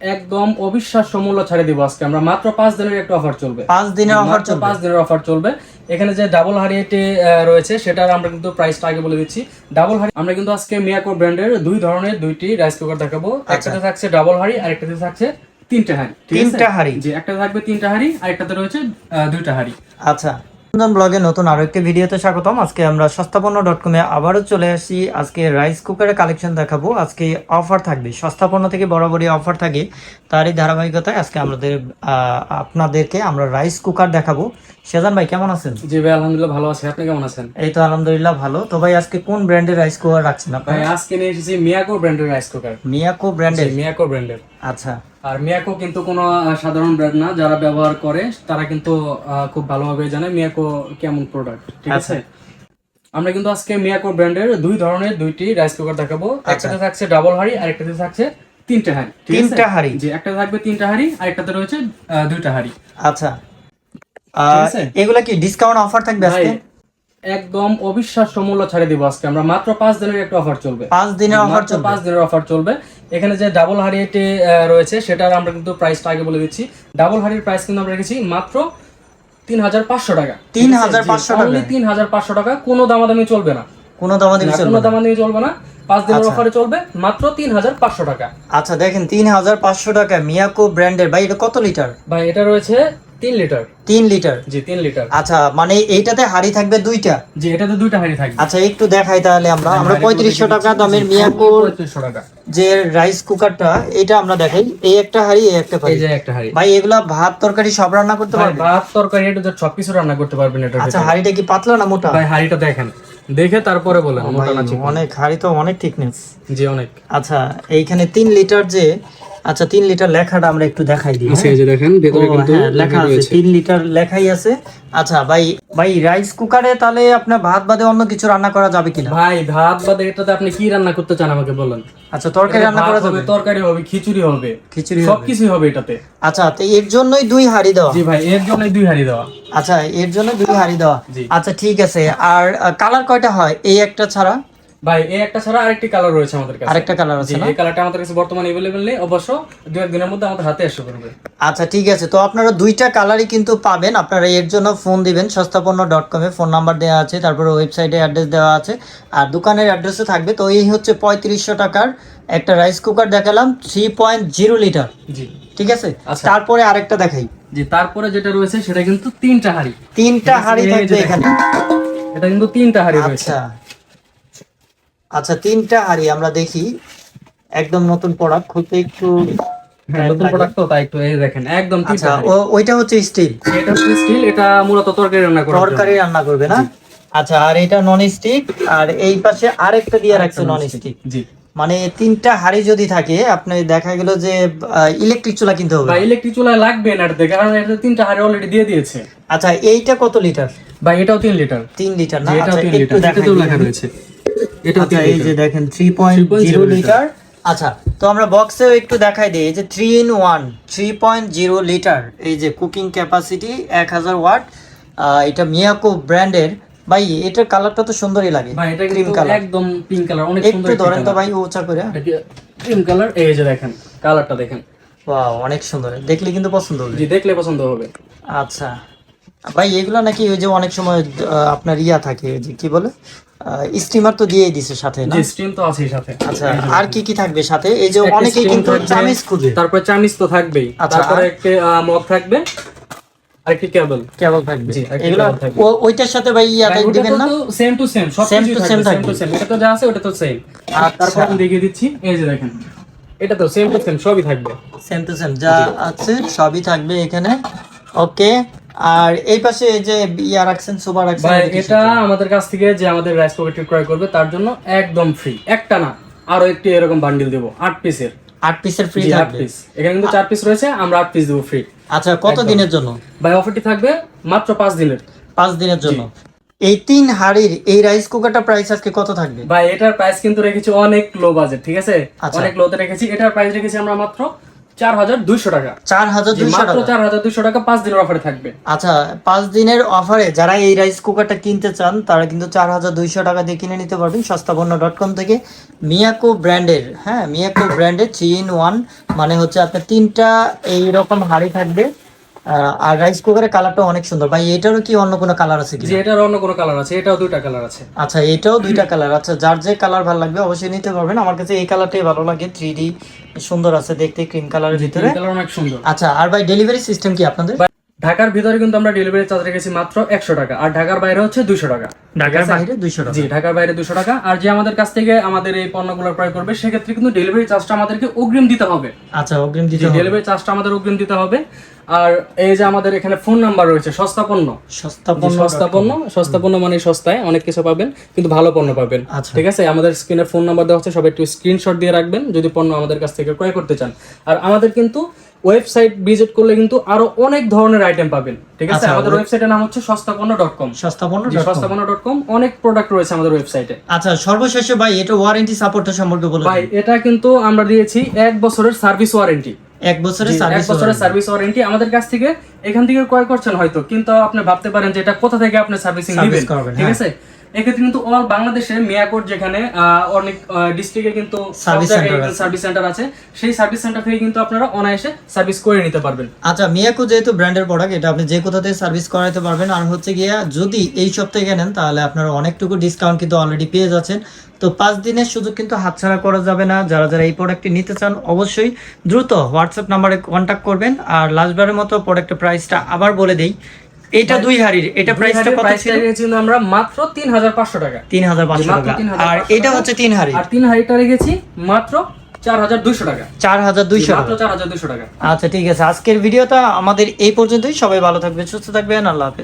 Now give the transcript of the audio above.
একদম অবিশ্বাস্য মূল্য ছাড়ে দিব আজকে। আমরা মাত্র পাঁচ দিনের একটা অফার চলবে। পাঁচ দিনের অফার চলবে। পাঁচ দিনের অফার চলবে। এখানে যে ডাবল হারিয়েটে রয়েছে সেটার আমরা কিন্তু প্রাইসটা আগে বলে দিচ্ছি। ডাবল হাড়ি আমরা কিন্তু আজকে মিয়াকো ব্র্যান্ডের দুই ধরনের দুইটি রাইস কুকার দেখাবো। একটাতে থাকছে ডাবল হাড়ি আর একটাতে থাকছে তিনটা হাড়ি? তিনটা হাঁড়ি জি একটা থাকবে তিনটা হাড়ি আর একটাতে রয়েছে দুইটা হাড়ি আচ্ছা। নন্দন ব্লগে নতুন আরও একটি ভিডিওতে স্বাগতম। আজকে আমরা সস্তাপন্ন ডট কমে আবারও চলে আসি। আজকে রাইস কুকারের কালেকশন দেখাবো। আজকে অফার থাকবে। সস্তাপন্ন থেকে বরাবরই অফার থাকে। তারই ধারাবাহিকতায় আজকে আমাদের আপনাদেরকে আমরা রাইস কুকার দেখাবো। সেজান ভাই কেমন আছেন? জি ভাই আলহামদুলিল্লাহ ভালো আছি। আপনি কেমন আছেন? এই তো আলহামদুলিল্লাহ ভালো। তো ভাই আজকে কোন ব্র্যান্ডের রাইস কুকার রাখছেন আপনার? আজকে নিয়ে এসেছি মিয়াকো ব্র্যান্ডের রাইস কুকার মিয়াকো ব্র্যান্ডের মিয়াকো ব্র্যান্ডের আচ্ছা। আর মিয়াকো কিন্তু কোনো সাধারণ ব্র্যান্ড না যারা ব্যবহার করে তারা কিন্তু খুব ভালোভাবে জানে মিয়াকো কেমন প্রোডাক্ট ঠিক আছে? আমরা কিন্তু আজকে মিয়াকো ব্র্যান্ডের দুই ধরনের দুইটি রাইস কুকার দেখাবো। একটাতে থাকছে ডাবল হাড়ি আর একটাতে থাকছে তিনটা হাড়ি তিনটা হাঁড়ি? যে একটা থাকবে তিনটা হাড়ি আর একটাতে রয়েছে দুইটা হাড়ি। আচ্ছা। এগুলা কি ডিসকাউন্ট অফার থাকবে আজকে? একদম অবিশ্বাস্য মূল্য ছাড়ে দিব আজকে। আমরা মাত্র পাঁচ দিনের একটা অফার চলবে। পাঁচ দিনের অফার চলবে? পাঁচ দিনের অফার চলবে। এখানে যে ডাবল হাড়িতে রয়েছে সেটার আমরা কিন্তু প্রাইসটা আগে বলে দিচ্ছি। ডাবল হাড়ির প্রাইস কিন্তু আমরা রেখেছি মাত্র তিন হাজার পাঁচশো টাকা। 3,500 টাকা? তিন হাজার পাঁচশো টাকা কোনো দামাদামি চলবে না। কোনো দামাদি না, চলবে কোনো? দামাদামি চলবে না। পাঁচ দিনের অফারে চলবে মাত্র তিন হাজার পাঁচশো টাকা। আচ্ছা দেখেন তিন হাজার পাঁচশো টাকা মিয়াকো ব্র্যান্ডের ভাই এটা কত লিটার? ভাই এটা রয়েছে তিন লিটার। তিন লিটার? জি তিন লিটার। আচ্ছা মানে এইটাতে হাড়ি থাকবে দুইটা? জি এটাতে দুইটা হাড়ি থাকবে। আচ্ছা একটু দেখাই তাহলে আমরা। আমরা পঁয়ত্রিশশো টাকা দামের পঁয়ত্রিশশো টাকা। যে রাইস কুকারটা এটা আমরা দেখাই। এই একটা হাড়ি এই একটা এই যে একটা হাড়ি। ভাই এগুলা ভাত তরকারি সব রান্না করতে পারবে? ভাত তরকারি এটা সবকিছু রান্না করতে পারবেন এটা আচ্ছা হাড়িটা কি পাতলা না মোটা? ভাই হাড়িটা দেখেন। দেখে তারপরে বলেন মোটা না অনেক হাড়ি তো অনেক থিকনেস জি অনেক। আচ্ছা এইখানে তিন লিটার যে আচ্ছা তিন লিটার লেখাটা আমরা একটু দেখাই দিই হ্যাঁ? এই যে দেখেন ভেতরে কিন্তু হ্যাঁ, লেখা আছে তিন লিটার লেখাই আছে। আচ্ছা ভাই ভাই রাইস কুকারে তাহলে আপনার ভাত বাদে অন্য কিছু রান্না করা যাবে কিনা? ভাই ভাত বাদে এটাতে আপনি কি রান্না করতে চান আমাকে বলেন? আচ্ছা তরকারি রান্না করা যাবে? তরকারি হবে খিচুড়ি হবে। খিচুড়ি হবে। সবকিছুই হবে এটাতে। আচ্ছা তো এর জন্যই দুই হাড়ি দেওয়া। জি ভাই এর জন্যই দুই হাড়ি দেওয়া। আচ্ছা এর জন্য দুই হাড়ি দেওয়া। আচ্ছা ঠিক আছে। আর কালার কয়টা হয়? এই একটা ছাড়া। ভাই এই একটা ছাড়া আরেকটি কালার রয়েছে আমাদের কাছে আরেকটা কালার জি আছে না এই কালারটা আমাদের কাছে বর্তমানে अवेलेबल নেই অবশ্য দু একদিনের মধ্যে আমাদের হাতে এসে করবে আচ্ছা ঠিক আছে তো আপনারা দুইটা কালারই কিন্তু পাবেন আপনারা এর জন্য ফোন দিবেন সস্তাপন্ন ডট কমে ফোন নাম্বার দেওয়া আছে তারপরে ওয়েবসাইটে অ্যাড্রেস দেওয়া আছে আর দোকানের অ্যাড্রেসও থাকবে তো এই হচ্ছে পঁয়ত্রিশশো টাকার একটা রাইস কুকার দেখালাম থ্রি পয়েন্ট জিরো লিটার জি ঠিক আছে আচ্ছা। তারপরে আরেকটা দেখাই জি তারপরে যেটা রয়েছে সেটা কিন্তু তিনটা হাড়ি তিনটা হাড়ি এই যে থাকবে দেখেন। এখানে এটা কিন্তু তিনটা হাড়ি রয়েছে আচ্ছা আচ্ছা তিনটা হাড়ি আমরা দেখি। একদম নতুন প্রোডাক্ট খুলতে একটু নতুন প্রোডাক্ট তো তাই একটু এই দেখেন একদম আচ্ছা ওইটা হচ্ছে স্টিল এটা হচ্ছে স্টিল এটা মূলত তরকারি রান্না জন্য। তরকারি রান্না করবে না? আচ্ছা আর এটা নন স্টিক আর এই পাশে আরেকটা দিয়ে রাখছে নন স্টিক জি। মানে তিনটা হাড়ি যদি থাকে আপনি দেখা গেল যে ইলেকট্রিক চুলা কিনতে হবে। ইলেকট্রিক চুলা লাগবে না কারণ এটা তিনটা হাড়ি অলরেডি দিয়ে দিয়েছে। আচ্ছা এইটা কত লিটার বা এটাও তিন লিটার তিন লিটার না? আচ্ছা তিন একটু লেখা রয়েছে এটাও আচ্ছা এই যে দেখেন 3.0 লিটার আচ্ছা তো আমরা বক্সেও একটু দেখাই দিই এই যে three in one three point zero litre এই যে কুকিং ক্যাপাসিটি এক হাজার ওয়াট এটা মিয়াকো ব্র্যান্ডের ভাই এটার কালারটা তো সুন্দরই লাগে ভাই এটা ক্রিম কালার একদম পিঙ্ক কালার অনেক সুন্দর একটু ধরেন তো ভাই উঁচা করে। ক্রিম কালার এই যে দেখেন কালারটা দেখেন। ওয়াও অনেক সুন্দর। দেখলে কিন্তু পছন্দ হবে। জি দেখলে পছন্দ হবে। আচ্ছা। ভাই এগুলো নাকি ওই যে অনেক সময় আপনার ইয়া থাকে ওই যে কি বলে? স্টিমার তো দিয়েই দিছে সাথে না? স্টিম তো আছেই সাথে। আচ্ছা আর কি কি থাকবে সাথে? এই যে অনেকেই কিন্তু থাকবে, খুঁজে। তারপরে চামিচ তো থাকবেই। আচ্ছা, তারপরে একটা মগ থাকবে আর একটি কেবল কেবল থাকবে এগুলো কেবল থাকবে। ও- ওইটার সাথে ভাই দিবেন না? সেম টু সেম সব থাকবে। টু সেম এটা তো যা আছে ওটা তো সেম আর আচ্ছা। তারপর আমি দেখিয়ে দিচ্ছি এই যে দেখেন। এটা তো সেম টু সেম সবই থাকবে। সেম টু সেম যা আছে সবই থাকবে এখানে। ওকে আর এই পাশে যে ইয়া রাখছেন সোফা রাখছেন এটা? আমাদের কাছ থেকে যে আমাদের রাইস পকেটটি ক্রয় করবে তার জন্য একদম ফ্রি একটা না আরও একটি এরকম বান্ডিল দেবো আট পিসের আট পিসের ফ্রি আট থাকবে? পিস এখানে কিন্তু চার পিস রয়েছে আমরা আট পিস দেবো ফ্রি আচ্ছা কত দিনের জন্য? ভাই অফারটি থাকবে মাত্র পাঁচ দিনের। পাঁচ দিনের জন্য। এই তিন হাড়ির এই রাইস কুকারটা প্রাইস আজকে কত থাকবে? ভাই এটার প্রাইস কিন্তু রেখেছি অনেক লো বাজেট ঠিক আছে? আচ্ছা। অনেক লোতে রেখেছি। এটার প্রাইস রেখেছি আমরা মাত্র চার হাজার দুইশো টাকা। চার হাজার দুইশো টাকা? চার হাজার দুইশো টাকা পাঁচ দিনের অফারে থাকবে। আচ্ছা পাঁচ দিনের অফারে যারা এই রাইস কুকারটা কিনতে চান তারা কিন্তু চার হাজার দুইশো টাকা দিয়ে কিনে নিতে পারবেন সস্তাপন্ন ডট কম থেকে। মিয়াকো ব্র্যান্ডের হ্যাঁ মিয়াকো ব্র্যান্ডের থ্রি ইন ওয়ান মানে হচ্ছে আপনার তিনটা এইরকম হাড়ি থাকবে। আর রাইস কুকারের কালারটা অনেক সুন্দর। ভাই এটারও কি অন্য কোনো কালার আছে কি যে এটার অন্য কোনো কালার আছে এটাও দুইটা কালার আছে। আচ্ছা এটাও দুইটা কালার আচ্ছা যার যে কালার ভালো লাগবে অবশ্যই নিতে পারবেন। আমার কাছে এই কালারটাই ভালো লাগে। থ্রি ডি সুন্দর আছে দেখতে ক্রিম কালারের ভিতরে। কালার অনেক সুন্দর। আচ্ছা আর ভাই ডেলিভারি সিস্টেম কি আপনাদের? ঢাকার ভিতরে কিন্তু আমরা ডেলিভারি চার্জ রেখেছি মাত্র একশো টাকা। আর ঢাকার বাইরে হচ্ছে দুইশো টাকা। ঢাকার বাইরে দুইশো টাকা। জি ঢাকার বাইরে দুশো টাকা। আর যে আমাদের কাছ থেকে আমাদের এই পণ্যগুলো ক্রয় করবে সেক্ষেত্রে কিন্তু ডেলিভারি চার্জটা আমাদেরকে অগ্রিম দিতে হবে। আচ্ছা অগ্রিম দিতে হবে। ডেলিভারি চার্জটা আমাদের অগ্রিম দিতে হবে। আর এই যে আমাদের এখানে ফোন নাম্বার রয়েছে সস্তা পণ্য। সস্তা পণ্য সস্তা পণ্য সস্তা পণ্য মানে সস্তায় অনেক কিছু পাবেন কিন্তু ভালো পণ্য পাবেন। আচ্ছা। ঠিক আছে? আমাদের স্ক্রিনে ফোন নাম্বার দেওয়া হচ্ছে সবাই একটু স্ক্রিনশট দিয়ে রাখবেন যদি পণ্য আমাদের কাছ থেকে ক্রয় করতে চান। আর আমাদের কিন্তু ওয়েবসাইট ভিজিট করলে কিন্তু আরও অনেক ধরনের আইটেম পাবেন। ঠিক আছে? আচ্ছা, আমাদের ওয়েবসাইটের নাম হচ্ছে সস্তাপন্ন ডট কম। Sasta Panya dot com। Sastapanya dot com. অনেক প্রোডাক্ট রয়েছে আমাদের ওয়েবসাইটে আচ্ছা সর্বশেষে ভাই এটা ওয়ারেন্টি সাপোর্টটা সম্পর্কে বলুন ভাই এটা কিন্তু আমরা দিয়েছি এক বছরের সার্ভিস ওয়ারেন্টি এক বছরের এক সার্ভিস বছরের সার্ভিস ওয়ারেন্টি আমাদের কাছ থেকে এখান থেকে ক্রয় করছেন হয়তো কিন্তু আপনি ভাবতে পারেন যে এটা কোথা থেকে আপনি সার্ভিসিং নেবেন। ঠিক হ্যাঁ। আছে? এক্ষেত্রে কিন্তু অল বাংলাদেশে মিয়াকোট যেখানে অনেক ডিস্ট্রিক্টে কিন্তু। সার্ভিস সেন্টার আছে। সেই সার্ভিস সেন্টার থেকে কিন্তু আপনারা অনায়াসে সার্ভিস করে নিতে পারবেন। আচ্ছা মিয়াকো যেহেতু ব্র্যান্ডের প্রোডাক্ট এটা আপনি যে কোথা থেকে সার্ভিস করাতে পারবেন আর হচ্ছে গিয়া যদি এই সপ্তাহে কেনেন তাহলে আপনারা অনেকটুকু ডিসকাউন্ট কিন্তু অলরেডি পেয়ে যাচ্ছেন। তো পাঁচ দিনের সুযোগ কিন্তু হাতছাড়া করা যাবে না। যারা যারা এই প্রোডাক্টটি নিতে চান অবশ্যই দ্রুত হোয়াটসঅ্যাপ নাম্বারে কন্ট্যাক্ট করবেন। আর লাস্টবারের মতো প্রোডাক্টের প্রাইসটা আবার বলে দেই। এটা দুই হাড়ির এটা প্রাইসটা কত ছিল? রেখেছি আমরা মাত্র তিন হাজার পাঁচশো টাকা। তিন হাজার পাঁচশো মাত্র টাকা। 3,500 আর এটা হচ্ছে তিন হাড়ি আর তিন হাড়িটা রেখেছি মাত্র চার হাজার দুইশো টাকা। চার হাজার দুইশো চার হাজার দুইশো টাকা। আচ্ছা ঠিক আছে। আজকের ভিডিওটা আমাদের এই পর্যন্তই। সবাই ভালো থাকবে সুস্থ থাকবেন। আল্লাহ হাফেজ।